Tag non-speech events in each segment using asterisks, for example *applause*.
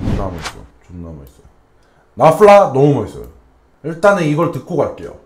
존나 멋있어. 존나 멋있어. 나플라 너무 멋있어요. 일단은 이걸 듣고 갈게요.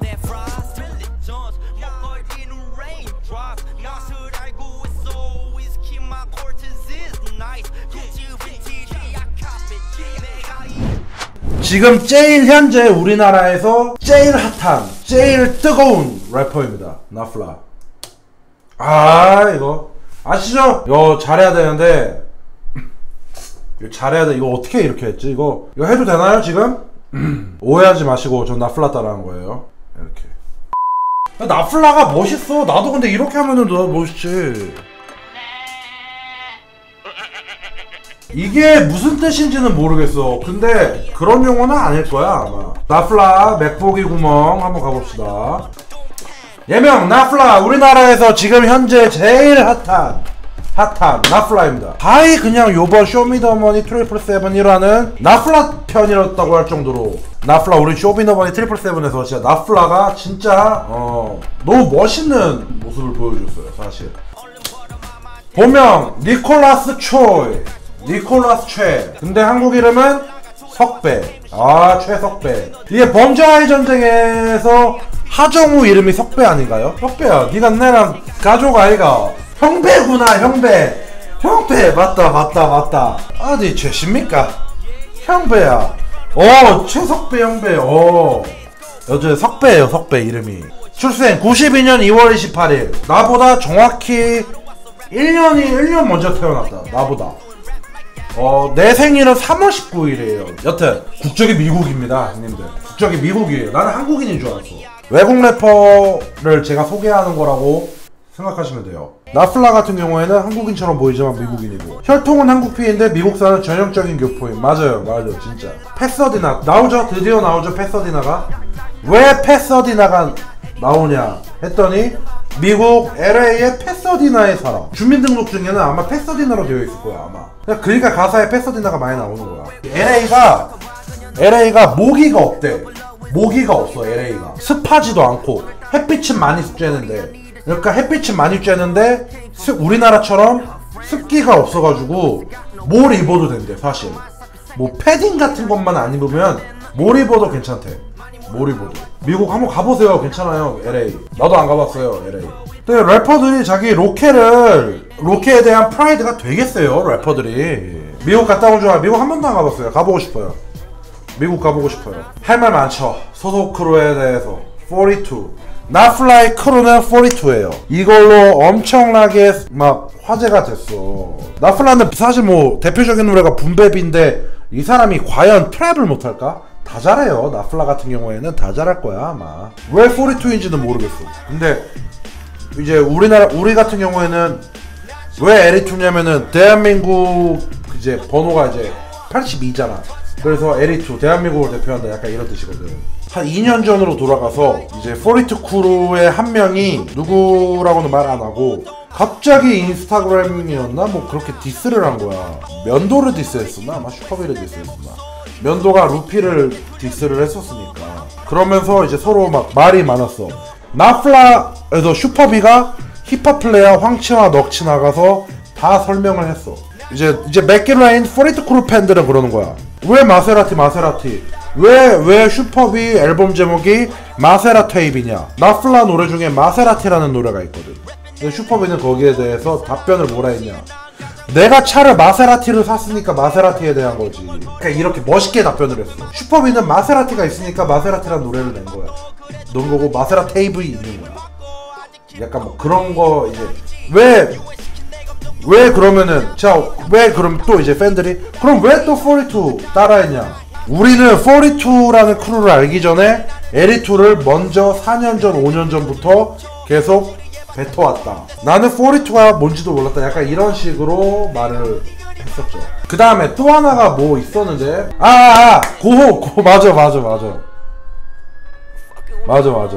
I 지금 제일 현재 우리나라에서 제일 핫한, 제일 뜨거운 래퍼입니다. 나플라. 아, 이거. 아시죠? 이거 잘해야 되는데, 이거 잘해야 돼. 이거 어떻게 이렇게 했지? 이거, 이거 해도 되나요, 지금? *clears throat* 오해하지 마시고, 전 나플라 따라한 거예요. 이렇게. 나플라가 멋있어. 나도 근데 이렇게 하면은 더 멋있지. 이게 무슨 뜻인지는 모르겠어. 근데 그런 용어는 아닐 거야 아마. 나플라 맥보기 구멍 한번 가봅시다. 예명 나플라 우리나라에서 지금 현재 제일 핫한 핫한 나플라입니다. 거의 그냥 요번 쇼미더머니 트리플 세븐이라는 나플라 편이었다고 할 정도로 나플라 우리 쇼미더머니 트리플 세븐에서 진짜 나플라가 진짜 어 너무 멋있는 모습을 보여줬어요 사실. 본명 니콜라스 초이 니콜라스 최. 근데 한국 이름은 석배. 아 최석배. 이게 범죄와의 전쟁에서 하정우 이름이 석배 아닌가요? 석배야. 니가 내랑 가족 아이가 형배구나 형배. 형배 맞다 맞다 맞다. 어디 최십니까? 형배야. 어 최석배 형배. 어. 여자 석배예요 석배 이름이. 출생 92년 2월 28일. 나보다 정확히 1년이 1년 먼저 태어났다. 나보다 어, 내 생일은 3월 19일이에요. 여튼 국적이 미국입니다, 형님들. 국적이 미국이에요. 나는 한국인인 줄 알았어. 외국 래퍼를 제가 소개하는 거라고 생각하시면 돼요. 나플라 같은 경우에는 한국인처럼 보이지만 미국인이고 혈통은 한국피인데 미국사는 전형적인 교포인 맞아요 맞아요 진짜 패서디나 나오죠 드디어 나오죠 패서디나가 왜 패서디나가 나오냐 했더니 미국 LA의 패서디나에 살아 주민등록증에는 아마 패서디나로 되어 있을 거야 아마. 그냥 그러니까 가사에 패서디나가 많이 나오는 거야. LA가 LA가 모기가 없대. 모기가 없어 LA가. 습하지도 않고 햇빛은 많이 쬐는데. 그러니까 햇빛은 많이 쬐는데 습- 우리나라처럼 습기가 없어가지고 뭘 입어도 된대 사실. 뭐 패딩 같은 것만 안 입으면 뭘 입어도 괜찮대 뭘 입어도 미국 한번 가보세요 괜찮아요 LA 나도 안 가봤어요 LA 근데 래퍼들이 자기 로케를 로케에 대한 프라이드가 되게 세요 래퍼들이 미국 갔다 온 줄 알아 미국 한 번도 안 가봤어요 가보고 싶어요 미국 가보고 싶어요. 할 말 많죠. 소속 크루에 대해서. 42. 나플라이 크루는 42예요. 이걸로 엄청나게 막 화제가 됐어. 나플라는 사실 뭐 대표적인 노래가 분배비인데 이 사람이 과연 트랩을 못할까? 다 잘해요. 나플라 같은 경우에는 다 잘할 거야 아마. 왜 42인지는 모르겠어. 근데 이제 우리나라 우리 같은 경우에는 왜 에리투냐면은 대한민국 이제 번호가 이제 82잖아. 그래서 에리투 대한민국을 대표한다 약간 이런 뜻이거든. 한 2년 전으로 돌아가서 이제 42 크루의 한 명이 누구라고는 말 안 하고 갑자기 인스타그램이었나 뭐 그렇게 디스를 한 거야. 면도를 디스했었나? 아마 슈퍼비를 디스했었나? 면도가 루피를 디스를 했었으니까. 그러면서 이제 서로 막 말이 많았어. 나플라에서 슈퍼비가 힙합 플레이어 황치와 넉치 나가서 다 설명을 했어. 이제 이제 맥길라인 포리트 크루 팬들은 그러는 거야. 왜 마세라티 마세라티? 왜 왜 슈퍼비 앨범 제목이 마세라 테이프냐? 나플라 노래 중에 마세라티라는 노래가 있거든. 근데 슈퍼비는 거기에 대해서 답변을 뭐라 했냐? 내가 차를 마세라티를 샀으니까 마세라티에 대한 거지. 그러니까 이렇게 멋있게 답변을 했어. 슈퍼비는 마세라티가 있으니까 마세라티라는 노래를 낸 거야. 넣은 거고 마세라 테이블이 있는 거야. 약간 뭐 그런 거 이제 왜 왜 그러면은 자 왜 그럼 또 이제 팬들이 그럼 왜 또 42 따라했냐 우리는 42라는 크루를 알기 전에 에리2를 먼저 4년 전 5년 전부터 계속 뱉어왔다. 나는 42가 뭔지도 몰랐다. 약간 이런 식으로 말을 했었죠. 그 다음에 또 하나가 뭐 있었는데? 아, 아, 아 고호 고 맞아 맞아 맞아. 맞아 맞아.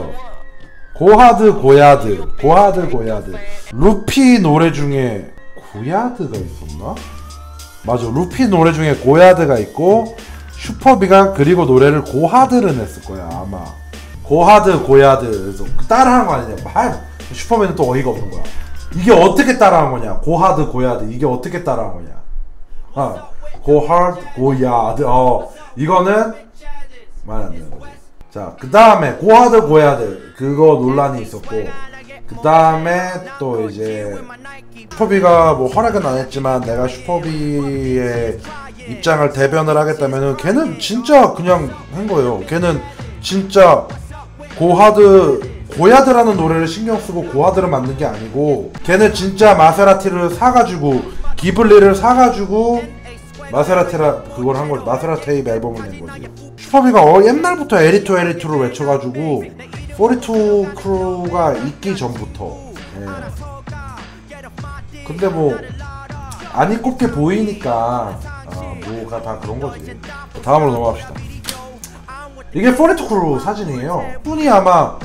고하드 고야드. 고하드 고야드. 루피 노래 중에 고야드가 있었나? 맞아 루피 노래 중에 고야드가 있고 슈퍼비가 그리고 노래를 고하드를 냈을 거야 아마. 고하드 고야드 그래서 따라한 거 아니냐? 말 슈퍼맨은 또 어이가 없는 거야. 이게 어떻게 따라한 거냐? 고하드 고야드. 이게 어떻게 따라한 거냐? 아 고하드 고야드. 어 이거는 말 안 되는 거지. 자 그 다음에 고하드 고야드. 그거 논란이 있었고 그 다음에 또 이제 슈퍼비가 뭐 허락은 안 했지만 내가 슈퍼비의 입장을 대변을 하겠다면은 걔는 진짜 그냥 한 거예요. 걔는 진짜 고하드 고야드라는 노래를 신경 쓰고 고하드를 만든 게 아니고 걔는 진짜 마세라티를 사가지고 기블리를 사가지고 마세라티라 그걸 한 거지 마세라테이 앨범을 낸 거지. 슈퍼비가 어, 옛날부터 에리토 에리토를 외쳐가지고 42 크루가 있기 전부터. 예. 근데 뭐 안 이 꼽게 보이니까 아, 뭐가 다 그런 거지. 다음으로 넘어갑시다. 이게 42 크루 사진이에요. 이분이 아마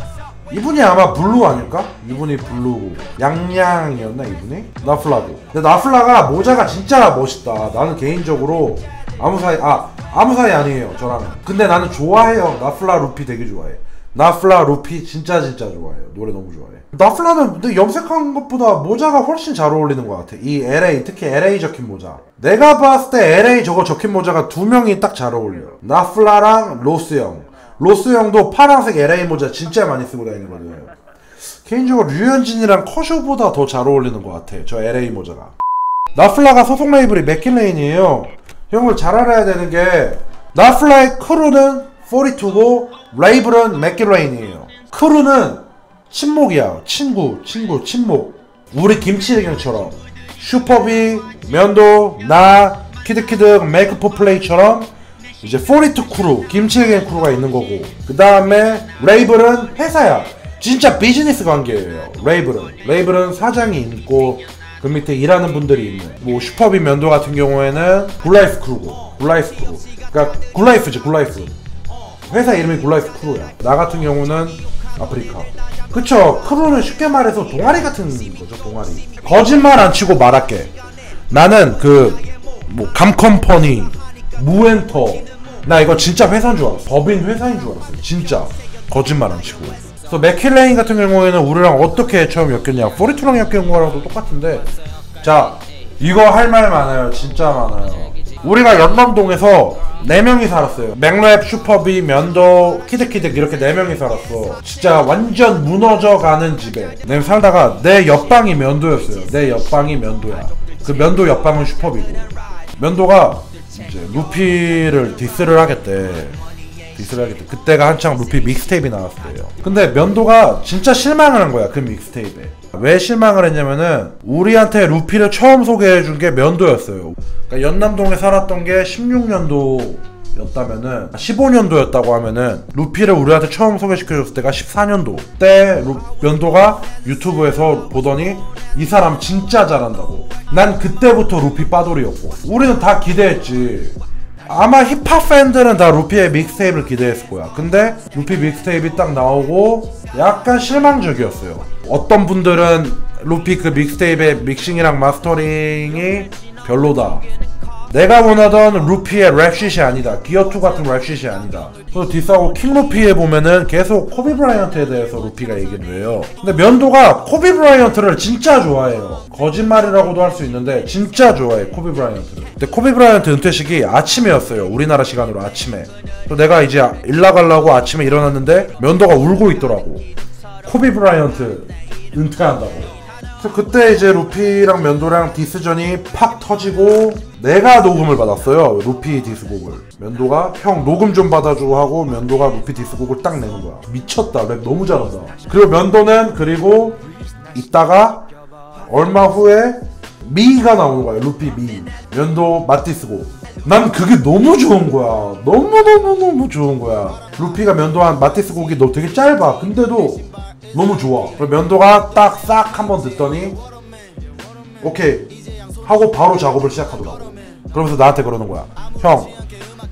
이분이 아마 블루 아닐까? 이분이 블루고 양양이었나 이분이? 나플라고. 근데 나플라가 모자가 진짜 멋있다. 나는 개인적으로 아무 사이 아 아무 사이 아니에요 저랑. 근데 나는 좋아해요. 나플라 루피 되게 좋아해. 나플라 루피 진짜 진짜 좋아해요. 노래 너무 좋아해. 나플라는 근데 염색한 것보다 모자가 훨씬 잘 어울리는 것 같아. 이 LA 특히 LA 적힌 모자. 내가 봤을 때 LA 저거 적힌 모자가 두 명이 딱 잘 어울려 나플라랑 로스 형 로스 형도 파란색 LA 모자 진짜 많이 쓰고 다니거든요? 개인적으로 류현진이랑 커쇼보다 더 잘 어울리는 것 같아 저 LA 모자가. 나플라가 소속 레이블이 맥킬레인이에요. 형을 잘 알아야 되는 게 나플라의 크루는 42고 레이블은 맥킬레인이에요. 크루는 친목이야. 친구 친구 친목. 우리 김치대경처럼 슈퍼비 면도 나 키드키드 메이크업 플레이처럼 이제 42 크루 김치대경 크루가 있는 거고. 그 다음에 레이블은 회사야. 진짜 비즈니스 관계예요. 레이블은 레이블은 사장이 있고 그 밑에 일하는 분들이 있는. 뭐 슈퍼비 면도 같은 경우에는 굴라이프 크루고. 굴라이프 크루 그러니까 굴라이프지 굴라이프 회사 이름이 굴라이프 크루야. 나 같은 경우는 아프리카. 그쵸? 크루는 쉽게 말해서 동아리 같은 거죠 동아리. 거짓말 안 치고 말할게. 나는 그 뭐 감컴퍼니 무엔터. 나 이거 진짜 회사인 줄 알았어. 법인 회사인 줄 알았어. 진짜. 거짓말 안 치고. 그래서 맥킬레인 같은 경우에는 우리랑 어떻게 처음 엮였냐. 42랑 엮인 거랑도 똑같은데. 자 이거 할 말 많아요. 진짜 많아요. 우리가 연남동에서 4명이 살았어요. 맥랩 슈퍼비 면도 키득키득 이렇게 4명이 살았어. 진짜 완전 무너져가는 집에. 내가 살다가 내 옆방이 면도였어요. 내 옆방이 면도야. 그 면도 옆방은 슈퍼비고. 면도가 이제 루피를 디스를 하겠대. 디스를 하겠대. 그때가 한창 루피 믹스테이프 나왔을 때예요. 근데 면도가 진짜 실망을 한 거야 그 믹스테이프에. 왜 실망을 했냐면은 우리한테 루피를 처음 소개해준 게 면도였어요. 그러니까 연남동에 살았던 게 16년도 였다면은 15년도였다고 하면은 루피를 우리한테 처음 소개시켜줬을 때가 14년도. 때 루- 면도가 유튜브에서 보더니 이 사람 진짜 잘한다고 난 그때부터 루피 빠돌이였고 우리는 다 기대했지 아마 힙합 팬들은 다 루피의 믹스테이프를 기대했을 거야. 근데 루피 믹스테이프이 딱 나오고 약간 실망적이었어요. 어떤 분들은 루피 그 믹스테이프의 믹싱이랑 마스터링이 별로다. 내가 원하던 루피의 랩쉿이 아니다. 기어2 같은 랩쉿이 아니다. 그래서 디스하고 킹루피에 보면은 계속 코비 브라이언트에 대해서 루피가 얘기를 해요. 근데 면도가 코비 브라이언트를 진짜 좋아해요. 거짓말이라고도 할 수 있는데 진짜 좋아해 코비 브라이언트를. 근데 코비 브라이언트 은퇴식이 아침이었어요. 우리나라 시간으로 아침에. 내가 이제 일 나가려고 아침에 일어났는데 면도가 울고 있더라고. 코비 브라이언트 은퇴한다고. 그래서 그때 이제 루피랑 면도랑 디스전이 팍 터지고 내가 녹음을 받았어요. 루피 디스곡을. 면도가 형 녹음 좀 받아줘 하고 면도가 루피 디스곡을 딱 내는 거야. 미쳤다. 랩 너무 잘한다. 그리고 면도는 그리고 있다가 얼마 후에 미가 나오는 거야. 루피 미. 면도 마티스곡. 난 그게 너무 좋은 거야. 너무너무너무 좋은 거야. 루피가 면도한 마티스 곡이 너 되게 짧아. 근데도 너무 좋아. 면도가 딱 싹 한번 듣더니 오케이 하고 바로 작업을 시작하더라고 그러면서 나한테 그러는 거야 형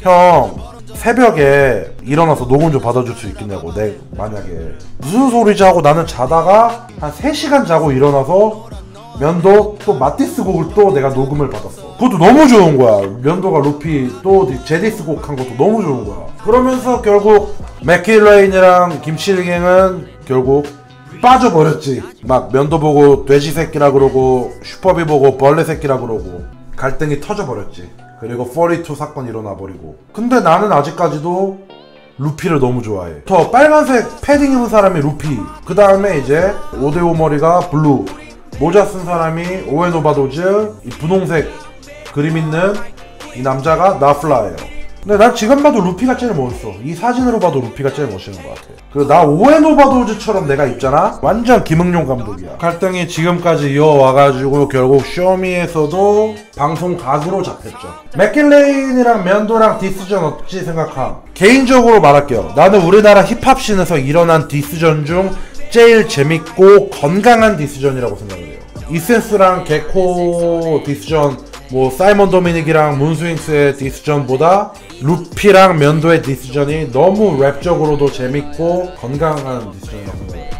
형 새벽에 일어나서 녹음 좀 받아줄 수 있겠냐고 내 만약에 무슨 소리지 하고 나는 자다가 한 3시간 자고 일어나서 면도 또 마티스 곡을 또 내가 녹음을 받았어. 그것도 너무 좋은 거야. 면도가 루피 또 제디스 곡 한 것도 너무 좋은 거야. 그러면서 결국 맥킬레인이랑 김치리갱은 결국 빠져버렸지. 막 면도 보고 돼지 새끼라 그러고 슈퍼비 보고 벌레 새끼라 그러고 갈등이 터져버렸지. 그리고 42 사건 일어나 버리고. 근데 나는 아직까지도 루피를 너무 좋아해. 저 빨간색 패딩 입은 사람이 루피. 그 다음에 이제 오데오 머리가 블루. 모자 쓴 사람이 오웬 오바도즈. 이 분홍색 그림 있는 이 남자가 나플라예요. 근데 난 지금 봐도 루피가 제일 멋있어. 이 사진으로 봐도 루피가 제일 멋있는 것 같아. 그리고 나 오웬 오바도즈처럼 내가 입잖아? 완전 김응용 감독이야. 갈등이 지금까지 이어와가지고 결국 쇼미에서도 방송 각으로 잡혔죠. 맥길레인이랑 면도랑 디스전 어찌 생각함? 개인적으로 말할게요. 나는 우리나라 힙합씬에서 일어난 디스전 중 제일 재밌고 건강한 디스전이라고 생각을 해요. 이센스랑 개코 디스전 뭐 사이먼 도미닉이랑 문스윙스의 디스전보다 루피랑 면도의 디스전이 너무 랩적으로도 재밌고 건강한 디스전이라고 생각해요.